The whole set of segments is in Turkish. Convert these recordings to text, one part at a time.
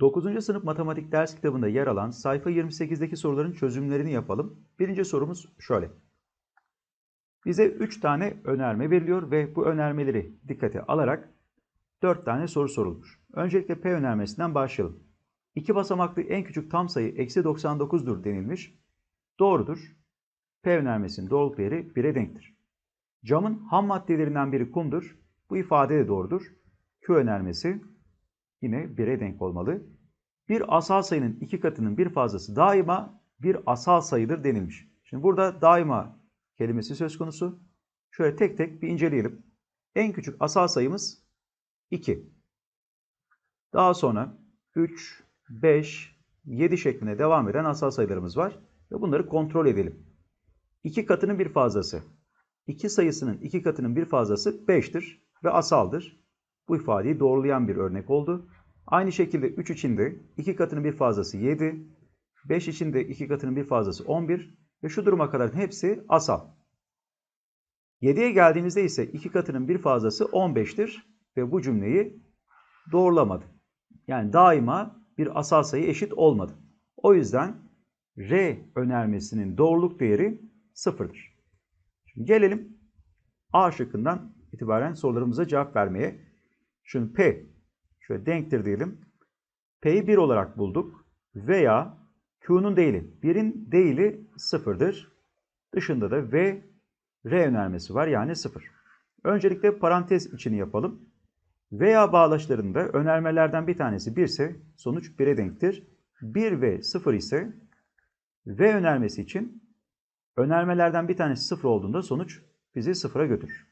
9. sınıf matematik ders kitabında yer alan sayfa 28'deki soruların çözümlerini yapalım. Birinci sorumuz şöyle. Bize 3 tane önerme veriliyor ve bu önermeleri dikkate alarak 4 tane soru sorulmuş. Öncelikle P önermesinden başlayalım. 2 basamaklı en küçük tam sayı eksi 99'dur denilmiş. Doğrudur. P önermesinin doğruluk değeri 1'e denktir. Camın ham maddelerinden biri kumdur. Bu ifade de doğrudur. Q önermesi yine 1'e denk olmalı. Bir asal sayının iki katının bir fazlası daima bir asal sayıdır denilmiş. Şimdi burada daima kelimesi söz konusu. Şöyle tek tek bir inceleyelim. En küçük asal sayımız 2. Daha sonra 3, 5, 7 şeklinde devam eden asal sayılarımız var. Ve bunları kontrol edelim. 2 katının bir fazlası. 2 sayısının 2 katının bir fazlası 5'tir ve asaldır. Bu ifadeyi doğrulayan bir örnek oldu. Aynı şekilde 3 için de 2 katının bir fazlası 7, 5 için de 2 katının bir fazlası 11 ve şu duruma kadar hepsi asal. 7'ye geldiğimizde ise 2 katının bir fazlası 15'tir ve bu cümleyi doğrulamadı. Yani daima bir asal sayı eşit olmadı. O yüzden R önermesinin doğruluk değeri sıfırdır. Şimdi gelelim A şıkkından itibaren sorularımıza cevap vermeye. Şimdi P şöyle denktir diyelim. P'yi 1 olarak bulduk veya Q'nun değili 1'in değili sıfırdır. Dışında da V R önermesi var yani sıfır. Öncelikle parantez içini yapalım. Veya bağlaçlarında önermelerden bir tanesi 1 ise sonuç 1'e denktir. 1 ve 0 ise V önermesi için önermelerden bir tanesi 0 olduğunda sonuç bizi 0'a götürür.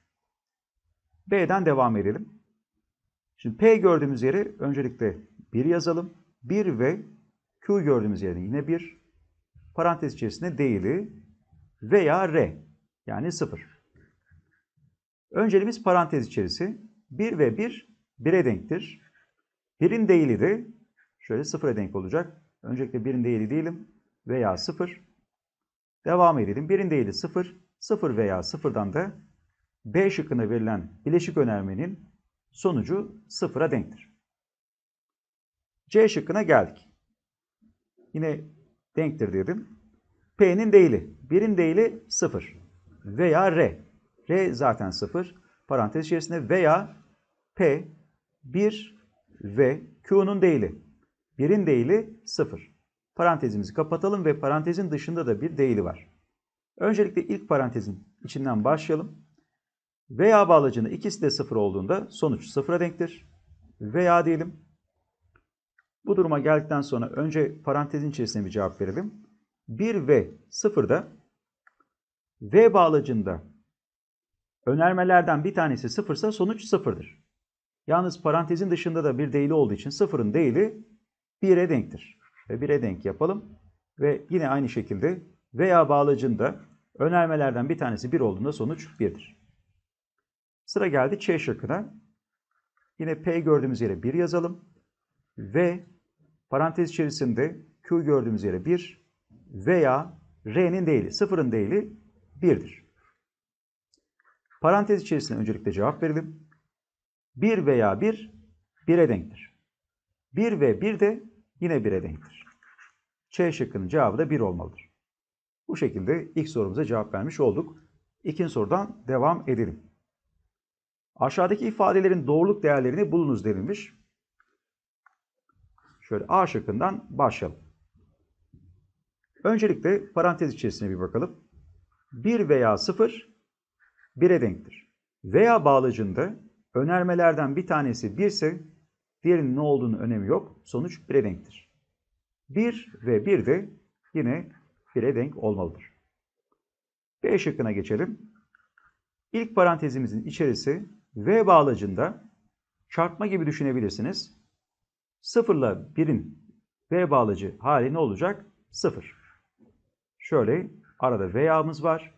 B'den devam edelim. Şimdi P gördüğümüz yere öncelikle 1 yazalım. 1 ve Q gördüğümüz yere yine 1. Parantez içerisinde değili veya R yani 0. Önceliğimiz parantez içerisi. 1 ve 1 1'e denktir. 1'in değili de şöyle 0'a denk olacak. Öncelikle 1'in değili diyelim veya 0. Devam edelim. 1'in değili 0. 0 veya 0'dan da B şıkkına verilen bileşik önermenin sonucu 0'a denktir. C şıkkına geldik. Yine denktir dedim. P'nin değili. 1'in değili 0 veya R. R zaten 0. Parantez içerisinde veya P 1 ve Q'nun değili. 1'in değili 0. Parantezimizi kapatalım ve parantezin dışında da bir değili var. Öncelikle ilk parantezin içinden başlayalım. Veya bağlacında ikisi de 0 olduğunda sonuç 0'a denktir. Veya diyelim. Bu duruma geldikten sonra önce parantezin içerisine bir cevap verelim. 1 ve 0'da V bağlacında önermelerden bir tanesi 0 ise sonuç 0'dır. Yalnız parantezin dışında da bir değili olduğu için 0'ın değili 1'e denktir. Ve 1'e denk yapalım. Ve yine aynı şekilde veya bağlacında önermelerden bir tanesi 1 olduğunda sonuç 1'dir. Sıra geldi Ç şıkkına. Yine P gördüğümüz yere 1 yazalım. Ve parantez içerisinde Q gördüğümüz yere 1 veya R'nin değili, sıfırın değili 1'dir. Parantez içerisinde öncelikle cevap verelim. 1 veya 1, 1'e denktir. 1 ve 1 de yine 1'e denktir. Ç şıkkının cevabı da 1 olmalıdır. Bu şekilde ilk sorumuza cevap vermiş olduk. İkinci sorudan devam edelim. Aşağıdaki ifadelerin doğruluk değerlerini bulunuz denilmiş. Şöyle A şıkkından başlayalım. Öncelikle parantez içerisine bir bakalım. 1 veya 0 1'e denktir. Veya bağlacında önermelerden bir tanesi 1 ise diğerinin ne olduğunu önemi yok. Sonuç 1'e denktir. 1 ve 1 de yine 1'e denk olmalıdır. B şıkkına geçelim. İlk parantezimizin içerisi V bağlacında çarpma gibi düşünebilirsiniz. 0 ile 1'in V bağlacı hali ne olacak? 0. Şöyle arada veya'mız var.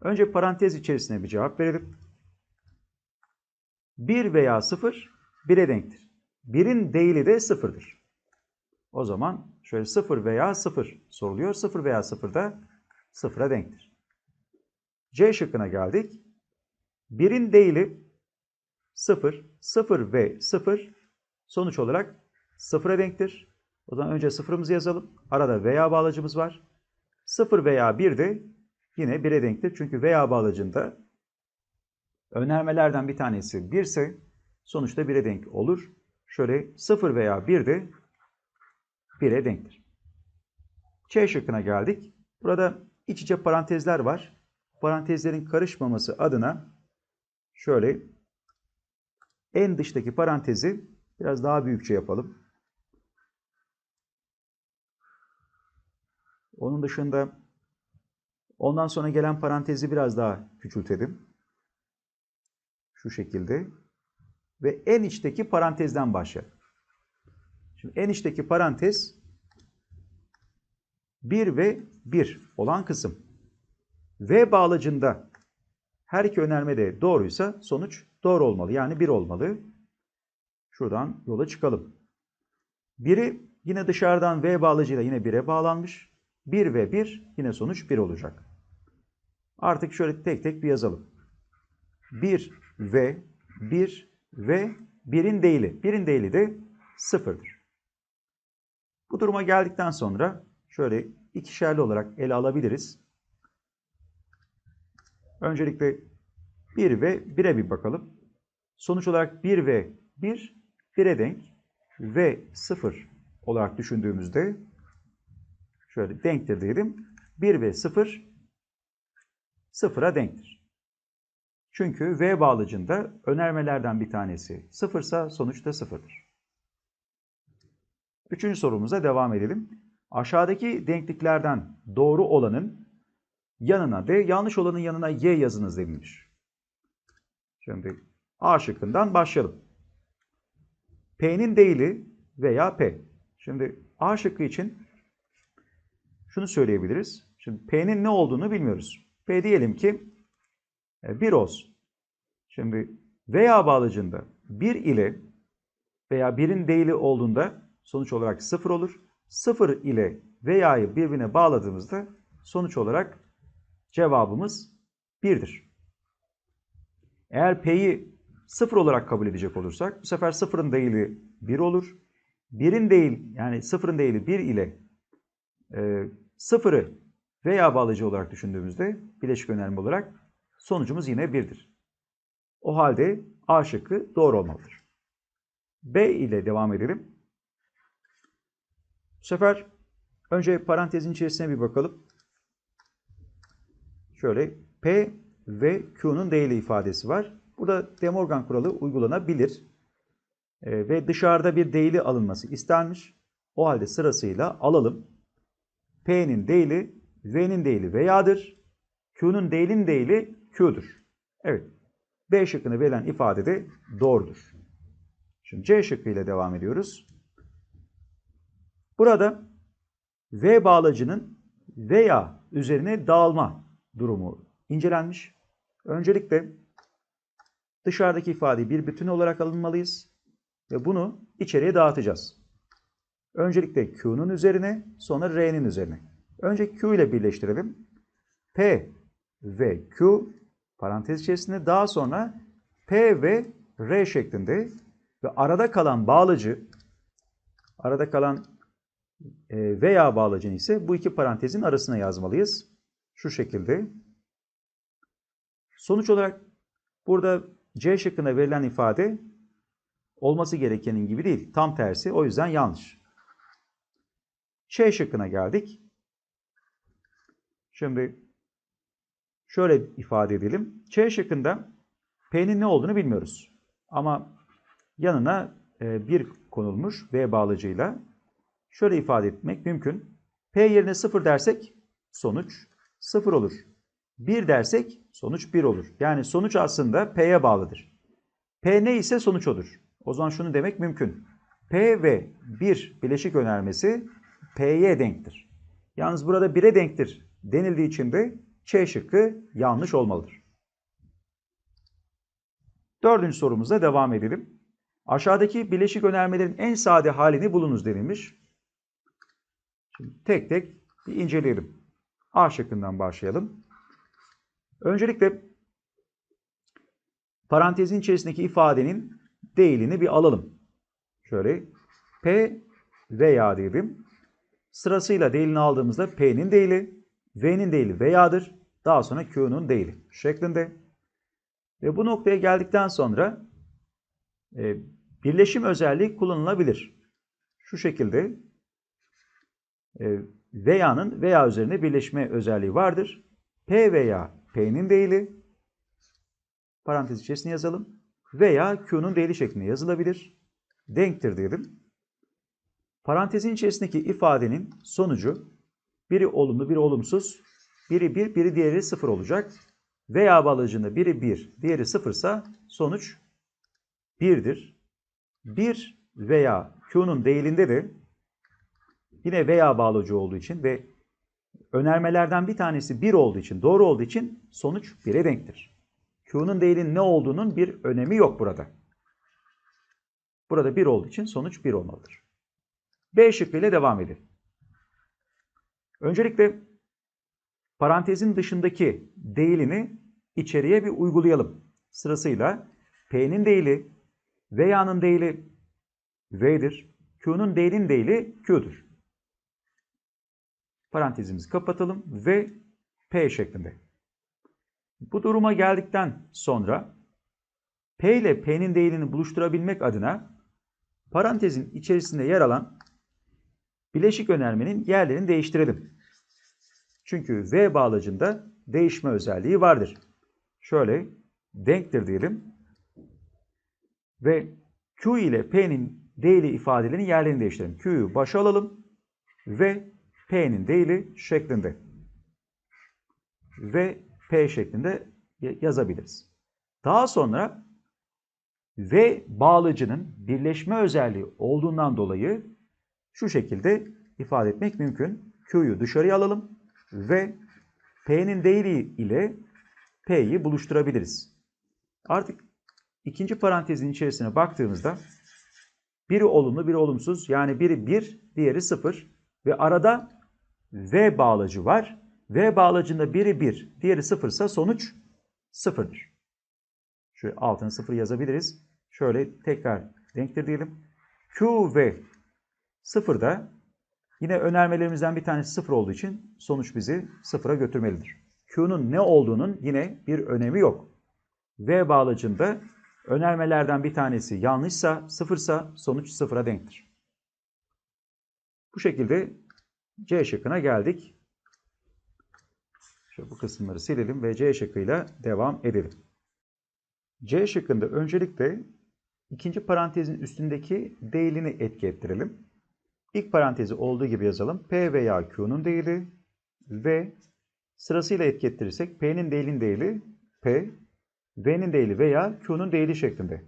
Önce parantez içerisine bir cevap verelim. 1 veya 0 1'e denktir. 1'in değili de 0'dır. O zaman şöyle 0 veya 0 soruluyor. 0 veya 0 da 0'a denktir. C şıkkına geldik. 1'in değili 0, 0 ve 0 sonuç olarak sıfıra denktir. O zaman önce sıfırımızı yazalım. Arada veya bağlacımız var. 0 veya 1 de yine 1'e denktir. Çünkü veya bağlacında önermelerden bir tanesi 1 ise sonuçta 1'e denk olur. Şöyle 0 veya 1 de 1'e denktir. Ç şıkkına geldik. Burada iç içe parantezler var. Parantezlerin karışmaması adına şöyle en dıştaki parantezi biraz daha büyükçe yapalım. Onun dışında ondan sonra gelen parantezi biraz daha küçültelim. Şu şekilde. Ve en içteki parantezden başlayalım. Şimdi en içteki parantez 1 ve 1 olan kısım. V bağlacında her iki önerme de doğruysa sonuç doğru olmalı. Yani 1 olmalı. Şuradan yola çıkalım. Biri yine dışarıdan V bağlacıyla yine 1'e bağlanmış. 1 ve 1 yine sonuç 1 olacak. Artık şöyle tek tek bir yazalım. 1 ve 1 ve 1'in değili. 1'in değili de 0'dır. Bu duruma geldikten sonra şöyle ikişerli olarak ele alabiliriz. Öncelikle 1 ve 1'e bir bakalım. Sonuç olarak 1 ve 1 1'e denk ve 0 olarak düşündüğümüzde şöyle denktir diyelim. 1 ve 0 sıfıra denktir. Çünkü V bağlacında önermelerden bir tanesi sıfırsa sonuçta sıfırdır. Üçüncü sorumuza devam edelim. Aşağıdaki denkliklerden doğru olanın yanına D, yanlış olanın yanına Y yazınız denilmiş. Şimdi A şıkkından başlayalım. P'nin değili veya P. Şimdi A şıkkı için şunu söyleyebiliriz. Şimdi P'nin ne olduğunu bilmiyoruz. P diyelim ki 1 olsun. Şimdi veya bağlacında 1 ile veya 1'in değili olduğunda sonuç olarak 0 olur. 0 ile veya'yı birbirine bağladığımızda sonuç olarak cevabımız 1'dir. Eğer P'yi 0 olarak kabul edecek olursak bu sefer 0'ın değili 1 olur. 1'in değil yani 0'ın değili 1 ile e, 0'ı veya bağlacı olarak düşündüğümüzde bileşik önerme olarak sonucumuz yine 1'dir. O halde A şıkkı doğru olmalıdır. B ile devam edelim. Bu sefer önce parantezin içerisine bir bakalım. Şöyle P ve Q'nun değili ifadesi var. Burada De Morgan kuralı uygulanabilir. Ee, ve dışarıda bir değili alınması istenmiş. O halde sırasıyla alalım. P'nin değili V'nin değili veya'dır. Q'nun değilin değili Q'dur. Evet. B şıkkını verilen ifade de doğrudur. Şimdi C şıkkı ile devam ediyoruz. Burada V bağlacının veya üzerine dağılma durumu incelenmiş. Öncelikle dışarıdaki ifadeyi bir bütün olarak alınmalıyız ve bunu içeriye dağıtacağız. Öncelikle Q'nun üzerine, sonra R'nin üzerine. Önce Q ile birleştirelim. P ve Q parantez içerisinde daha sonra P ve R şeklinde ve arada kalan bağlacı arada kalan e, veya bağlacını ise bu iki parantezin arasına yazmalıyız. Şu şekilde. Sonuç olarak burada C şıkkına verilen ifade olması gerekenin gibi değil. Tam tersi. O yüzden yanlış. Ç şıkkına geldik. Şimdi şöyle ifade edelim. Ç şıkkında P'nin ne olduğunu bilmiyoruz. Ama yanına e, bir konulmuş V bağlacıyla şöyle ifade etmek mümkün. P yerine 0 dersek sonuç 0 olur. 1 dersek sonuç 1 olur. Yani sonuç aslında P'ye bağlıdır. P ne ise sonuç odur. O zaman şunu demek mümkün. P ve 1 bileşik önermesi P'ye denktir. Yalnız burada 1'e denktir denildiği için de Ç şıkkı yanlış olmalıdır. Dördüncü sorumuza devam edelim. Aşağıdaki bileşik önermelerin en sade halini bulunuz denilmiş. Şimdi tek tek bir inceleyelim. A şıkkından başlayalım. Öncelikle parantezin içerisindeki ifadenin değilini bir alalım. Şöyle P veya dedim. Sırasıyla değilini aldığımızda P'nin değili, V'nin değili veya'dır. Daha sonra Q'nun değili şeklinde. Ve bu noktaya geldikten sonra e, birleşim özelliği kullanılabilir. Şu şekilde e, veya'nın veya üzerine birleşme özelliği vardır. P veya P'nin değili parantez içerisine yazalım. Veya Q'nun değili şeklinde yazılabilir. Denktir diyelim. Parantezin içerisindeki ifadenin sonucu biri olumlu, biri olumsuz, biri 1, biri diğeri 0 olacak. Veya bağlacında biri 1, diğeri 0 ise sonuç 1'dir. 1 veya Q'nun değilinde de yine veya bağlacı olduğu için ve önermelerden bir tanesi 1 olduğu için, doğru olduğu için sonuç 1'e denktir. Q'nun değilinin ne olduğunun bir önemi yok burada. Burada 1 olduğu için sonuç 1 olmalıdır. B şıkkıyla devam edelim. Öncelikle parantezin dışındaki değilini içeriye bir uygulayalım. Sırasıyla P'nin değili, veya'nın değili V'dir. Q'nun değilin değili Q'dur. Parantezimizi kapatalım ve P şeklinde. Bu duruma geldikten sonra P ile P'nin değilini buluşturabilmek adına parantezin içerisinde yer alan bileşik önermenin yerlerini değiştirelim. Çünkü V bağlacında değişme özelliği vardır. Şöyle denktir diyelim. Ve Q ile P'nin değili ifadelerini yerlerini değiştirelim. Q'yu başa alalım ve P'nin değili şeklinde. Ve P şeklinde yazabiliriz. Daha sonra V bağlacının birleşme özelliği olduğundan dolayı şu şekilde ifade etmek mümkün. Q'yu dışarıya alalım ve P'nin değeri ile P'yi buluşturabiliriz. Artık ikinci parantezin içerisine baktığımızda biri olumlu, biri olumsuz. Yani biri 1, diğeri 0 ve arada V bağlacı var. V bağlacında biri 1, diğeri 0 ise sonuç 0'dır. Şöyle altına 0 yazabiliriz. Şöyle tekrar denktir diyelim. Q ve 0'da yine önermelerimizden bir tanesi 0 olduğu için sonuç bizi 0'a götürmelidir. Q'nun ne olduğunun yine bir önemi yok. V bağlacında önermelerden bir tanesi yanlışsa, sıfırsa sonuç sıfıra denktir. Bu şekilde C şıkkına geldik. Şöyle bu kısımları silelim ve C şıkkıyla devam edelim. C şıkkında öncelikle ikinci parantezin üstündeki değilini etki ettirelim. İlk parantezi olduğu gibi yazalım. P veya Q'nun değili ve sırasıyla etki ettirirsek P'nin değilin değili P, V'nin değili veya Q'nun değili şeklinde.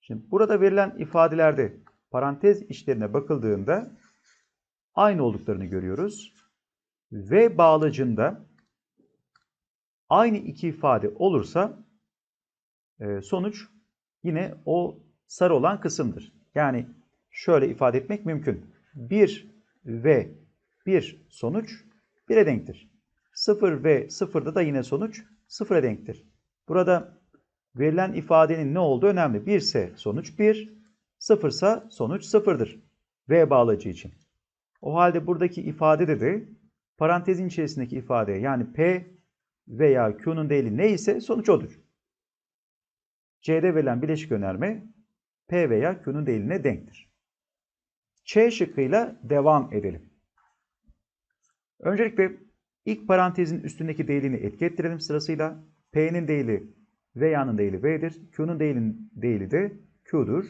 Şimdi burada verilen ifadelerde parantez içlerine bakıldığında aynı olduklarını görüyoruz. V bağlacında aynı iki ifade olursa e, sonuç yine o sarı olan kısımdır. Yani şöyle ifade etmek mümkün. 1 ve 1 sonuç 1'e denktir. 0 ve 0'da da yine sonuç 0'a denktir. Burada verilen ifadenin ne olduğu önemli. 1 ise sonuç 1, 0 ise sonuç 0'dır. V bağlacı için. O halde buradaki ifadede de parantezin içerisindeki ifade yani P veya Q'nun değili neyse sonuç odur. C'de verilen bileşik önerme P veya Q'nun değiline denktir. Ç şıkkıyla devam edelim. Öncelikle ilk parantezin üstündeki değilini etki ettirelim sırasıyla. P'nin değili veya'nın değili V'dir. Q'nun değilin değili de Q'dur.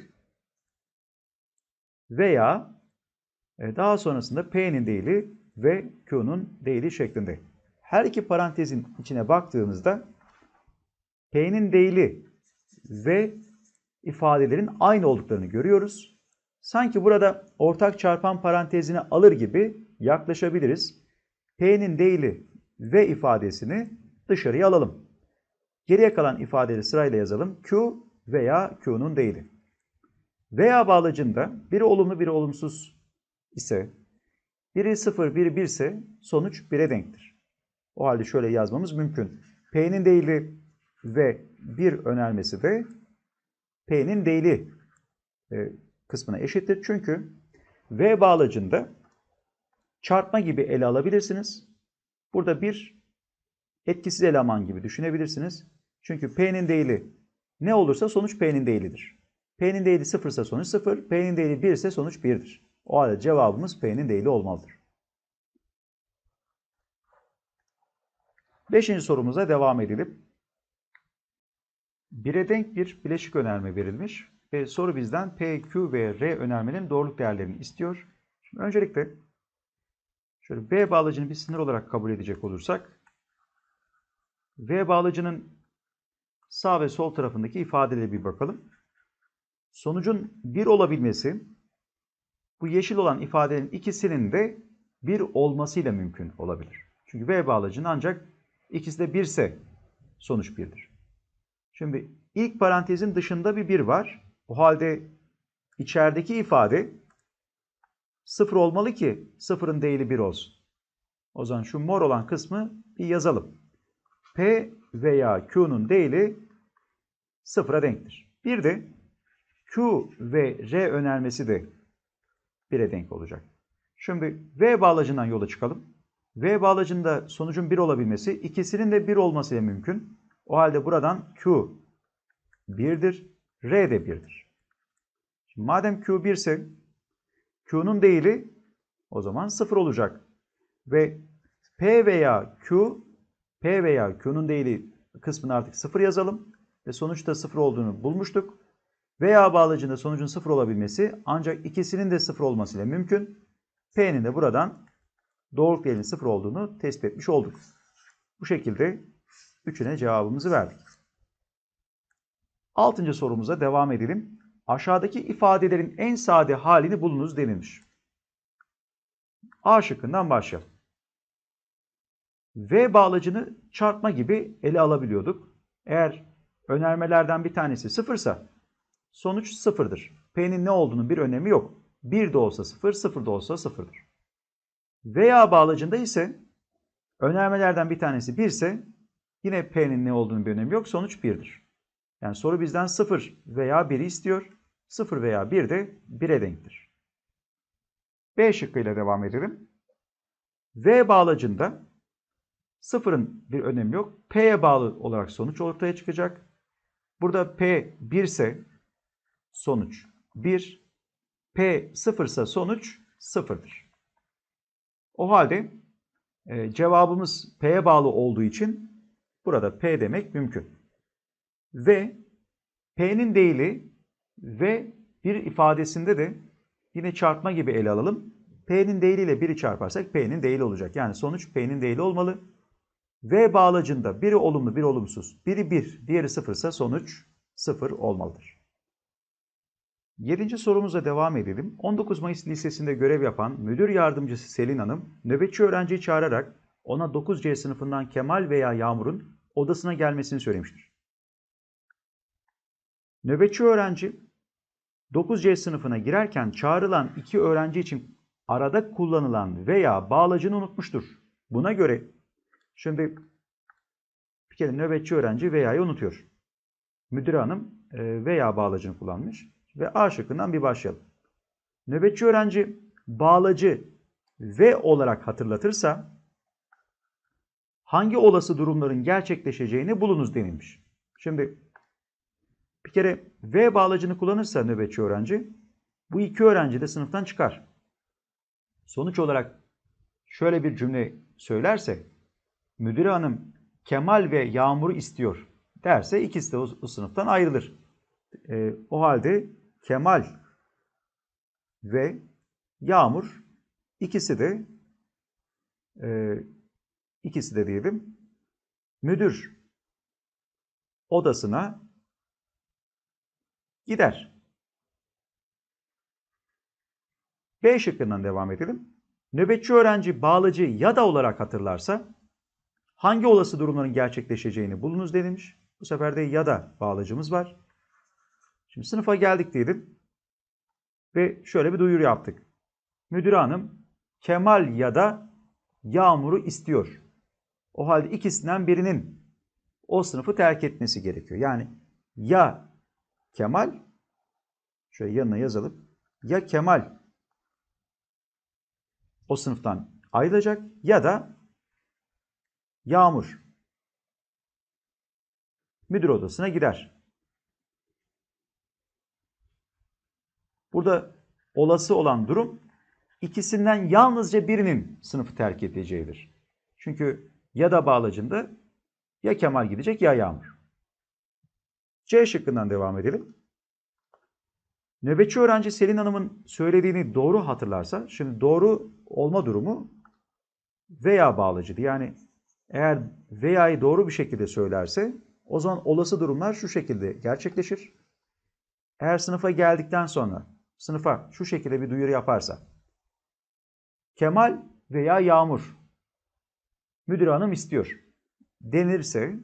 Veya daha sonrasında P'nin değili ve Q'nun değili şeklinde. Her iki parantezin içine baktığımızda P'nin değili ve ifadelerin aynı olduklarını görüyoruz. Sanki burada ortak çarpan parantezini alır gibi yaklaşabiliriz. P'nin değili ve ifadesini dışarıya alalım. Geriye kalan ifadeleri sırayla yazalım. Q veya Q'nun değili. Veya bağlacında biri olumlu biri olumsuz ise biri 0 biri 1 ise sonuç 1'e denktir. O halde şöyle yazmamız mümkün. P'nin değili ve bir önermesi de P'nin değili e, kısmına eşittir. Çünkü V bağlacında çarpma gibi ele alabilirsiniz. Burada bir etkisiz eleman gibi düşünebilirsiniz. Çünkü P'nin değili ne olursa sonuç P'nin değilidir. P'nin değili 0 ise sonuç 0, P'nin değili 1 ise sonuç 1'dir. O halde cevabımız P'nin değili olmalıdır. Beşinci sorumuza devam edelim. Bire denk bir bileşik önerme verilmiş ve soru bizden P, Q ve R önermenin doğruluk değerlerini istiyor. Şimdi öncelikle şöyle B bağlacını bir sınır olarak kabul edecek olursak V bağlacının sağ ve sol tarafındaki ifadelere bir bakalım. Sonucun 1 olabilmesi bu yeşil olan ifadelerin ikisinin de 1 olmasıyla mümkün olabilir. Çünkü V bağlacının ancak ikisi de 1 ise sonuç 1'dir. Şimdi ilk parantezin dışında bir 1 var. O halde içerideki ifade 0 olmalı ki 0'ın değili 1 olsun. O zaman şu mor olan kısmı bir yazalım. P veya Q'nun değili 0'a denktir. Bir de Q ve R önermesi de 1'e denk olacak. Şimdi V bağlacından yola çıkalım. V bağlacında sonucun 1 olabilmesi ikisinin de 1 olmasıyla mümkün. O halde buradan Q 1'dir, R de 1'dir. Şimdi madem Q 1 ise Q'nun değili o zaman 0 olacak. Ve P veya Q, P veya Q'nun değili kısmını artık 0 yazalım. Ve sonuçta 0 olduğunu bulmuştuk. Veya bağlacında sonucun 0 olabilmesi ancak ikisinin de 0 olmasıyla mümkün. P'nin de buradan doğruluk değerinin 0 olduğunu tespit etmiş olduk. Bu şekilde üçüne cevabımızı verdik. Altıncı sorumuza devam edelim. Aşağıdaki ifadelerin en sade halini bulunuz denilmiş. A şıkkından başlayalım. V bağlacını çarpma gibi ele alabiliyorduk. Eğer önermelerden bir tanesi sıfırsa sonuç sıfırdır. P'nin ne olduğunun bir önemi yok. 1 de olsa 0, 0 da olsa 0'dır. Veya bağlacında ise önermelerden bir tanesi 1 ise yine P'nin ne olduğunun bir önemi yok. Sonuç 1'dir. Yani soru bizden 0 veya 1'i istiyor. 0 veya 1 de 1'e denktir. B şıkkıyla devam edelim. V bağlacında 0'ın bir önemi yok. P'ye bağlı olarak sonuç ortaya çıkacak. Burada P 1 ise sonuç 1. P 0 ise sonuç 0'dır. O halde e, cevabımız P'ye bağlı olduğu için burada P demek mümkün. Ve P'nin değili ve bir ifadesinde de yine çarpma gibi ele alalım. P'nin değiliyle 1'i çarparsak P'nin değili olacak. Yani sonuç P'nin değili olmalı. V bağlacında biri olumlu, biri olumsuz, biri 1, diğeri 0 ise sonuç 0 olmalıdır. Yedinci sorumuza devam edelim. 19 Mayıs Lisesi'nde görev yapan müdür yardımcısı Selin Hanım, nöbetçi öğrenciyi çağırarak ona 9C sınıfından Kemal veya Yağmur'un odasına gelmesini söylemiştir. Nöbetçi öğrenci 9C sınıfına girerken çağrılan iki öğrenci için arada kullanılan veya bağlacını unutmuştur. Buna göre şimdi bir kere nöbetçi öğrenci veya'yı unutuyor. Müdür hanım e, veya bağlacını kullanmış ve A şıkkından bir başlayalım. Nöbetçi öğrenci bağlacı ve olarak hatırlatırsa hangi olası durumların gerçekleşeceğini bulunuz denilmiş. Şimdi bir kere V bağlacını kullanırsa nöbetçi öğrenci bu iki öğrenci de sınıftan çıkar. Sonuç olarak şöyle bir cümle söylerse müdür hanım Kemal ve Yağmur'u istiyor derse ikisi de o, o sınıftan ayrılır. E, o halde Kemal ve Yağmur ikisi de e, ikisi de diyelim müdür odasına gider. B şıkkından devam edelim. Nöbetçi öğrenci bağlacı ya da olarak hatırlarsa hangi olası durumların gerçekleşeceğini bulunuz denilmiş. Bu sefer de ya da bağlacımız var. Şimdi sınıfa geldik diyelim. Ve şöyle bir duyuru yaptık. Müdür hanım Kemal ya da Yağmur'u istiyor. O halde ikisinden birinin o sınıfı terk etmesi gerekiyor. Yani ya Kemal şöyle yanına yazalım. Ya Kemal o sınıftan ayrılacak ya da Yağmur müdür odasına gider. Burada olası olan durum ikisinden yalnızca birinin sınıfı terk edeceğidir. Çünkü ya da bağlacında ya Kemal gidecek ya Yağmur. C şıkkından devam edelim. Nöbetçi öğrenci Selin Hanım'ın söylediğini doğru hatırlarsa, şimdi doğru olma durumu veya bağlacıydı. Yani eğer veya'yı doğru bir şekilde söylerse o zaman olası durumlar şu şekilde gerçekleşir. Eğer sınıfa geldikten sonra sınıfa şu şekilde bir duyuru yaparsa Kemal veya Yağmur müdür hanım istiyor denirse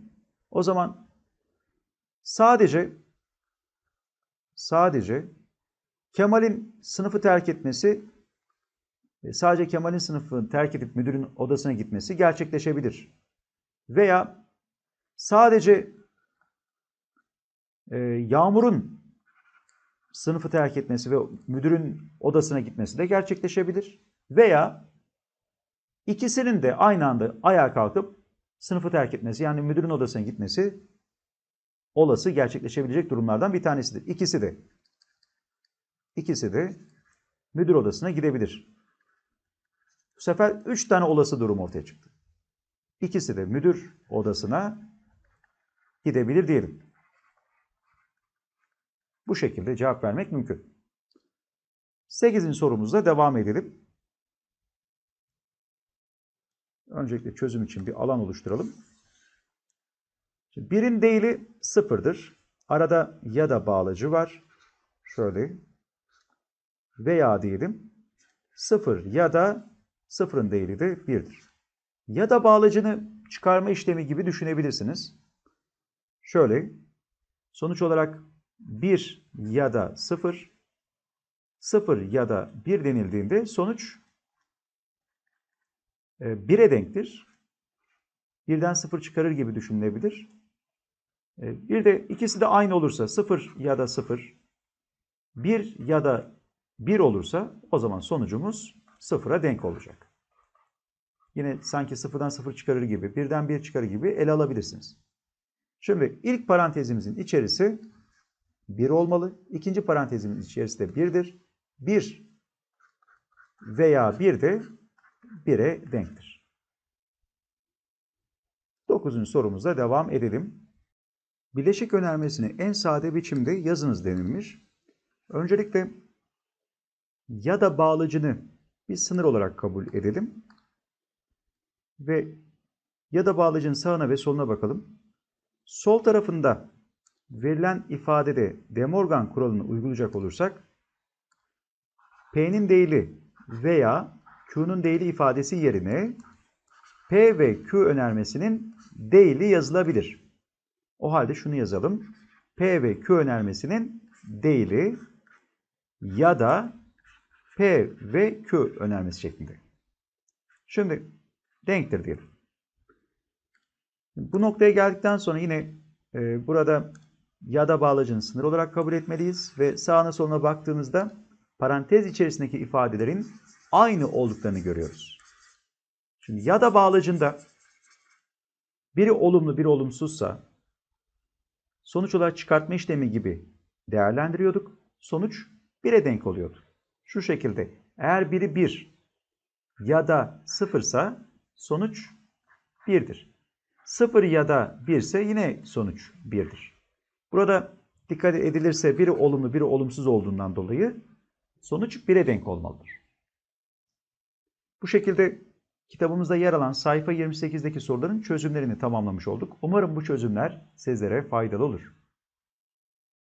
o zaman sadece sadece Kemal'in sınıfı terk etmesi sadece Kemal'in sınıfını terk edip müdürün odasına gitmesi gerçekleşebilir. Veya sadece e, Yağmur'un sınıfı terk etmesi ve müdürün odasına gitmesi de gerçekleşebilir. Veya ikisinin de aynı anda ayağa kalkıp sınıfı terk etmesi yani müdürün odasına gitmesi olası gerçekleşebilecek durumlardan bir tanesidir. İkisi de ikisi de müdür odasına gidebilir. Bu sefer üç tane olası durum ortaya çıktı. İkisi de müdür odasına gidebilir diyelim. Bu şekilde cevap vermek mümkün. 8. sorumuzda devam edelim. Öncelikle çözüm için bir alan oluşturalım. Şimdi birin değili sıfırdır. Arada ya da bağlacı var. Şöyle. Veya diyelim. Sıfır ya da sıfırın değili de birdir. Ya da bağlacını çıkarma işlemi gibi düşünebilirsiniz. Şöyle. Sonuç olarak 1 ya da 0, 0 ya da 1 denildiğinde sonuç 1'e denktir. Birden 0 çıkarır gibi düşünülebilir. E, bir de ikisi de aynı olursa 0 ya da 0, 1 ya da 1 olursa o zaman sonucumuz 0'a denk olacak. Yine sanki 0'dan 0 çıkarır gibi, birden 1 çıkarır gibi ele alabilirsiniz. Şimdi ilk parantezimizin içerisi 1 olmalı. İkinci parantezimiz içerisi de 1'dir. 1 veya 1 de 1'e denktir. 9. sorumuza devam edelim. Bileşik önermesini en sade biçimde yazınız denilmiş. Öncelikle ya da bağlacını bir sınır olarak kabul edelim. Ve ya da bağlacın sağına ve soluna bakalım. Sol tarafında verilen ifadede De Morgan kuralını uygulayacak olursak P'nin değili veya Q'nun değili ifadesi yerine P ve Q önermesinin değili yazılabilir. O halde şunu yazalım. P ve Q önermesinin değili ya da P ve Q önermesi şeklinde. Şimdi denktir diyelim. Bu noktaya geldikten sonra yine e, burada ya da bağlacını sınır olarak kabul etmeliyiz ve sağına soluna baktığımızda parantez içerisindeki ifadelerin aynı olduklarını görüyoruz. Şimdi ya da bağlacında biri olumlu biri olumsuzsa sonuç olarak çıkartma işlemi gibi değerlendiriyorduk. Sonuç 1'e denk oluyordu. Şu şekilde eğer biri 1 ya da 0 ise sonuç 1'dir. 0 ya da 1 ise yine sonuç 1'dir. Burada dikkat edilirse biri olumlu biri olumsuz olduğundan dolayı sonuç 1'e denk olmalıdır. Bu şekilde kitabımızda yer alan sayfa 28'deki soruların çözümlerini tamamlamış olduk. Umarım bu çözümler sizlere faydalı olur.